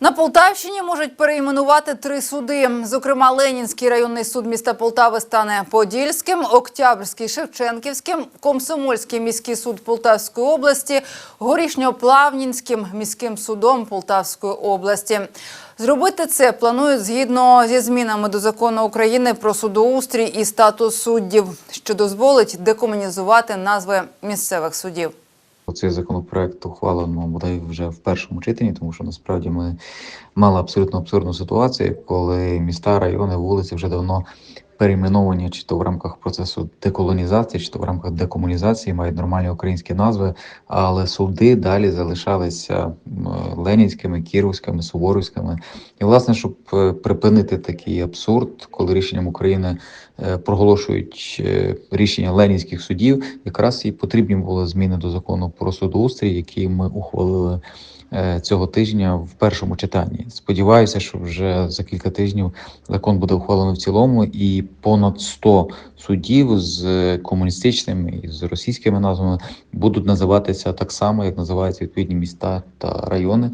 На Полтавщині можуть перейменувати три суди. Зокрема, Ленінський районний суд міста Полтави стане Подільським, Октябрьський Шевченківським, Комсомольський міський суд Полтавської області, Горішньоплавнінським міським судом Полтавської області. Зробити це планують згідно зі змінами до закону України про судоустрій і статус суддів, що дозволить декомунізувати назви місцевих судів. Цей законопроект ухвалено бодай вже в першому читанні, тому що насправді ми мали абсолютно абсурдну ситуацію, коли міста, райони, вулиці вже давно перейменовані, чи то в рамках процесу деколонізації, чи то в рамках декомунізації мають нормальні українські назви, але суди далі залишалися ленінськими, кіровськими, суворівськими. І власне, щоб е, припинити такий абсурд, коли рішенням України е, проголошують е, рішення ленінських судів, якраз і потрібні були зміни до закону про судоустрій, які ми ухвалили цього тижня в першому читанні. Сподіваюся, що вже за кілька тижнів закон буде ухвалено в цілому, і понад 100 судів з комуністичними і з російськими назвами будуть називатися так само, як називаються відповідні міста та райони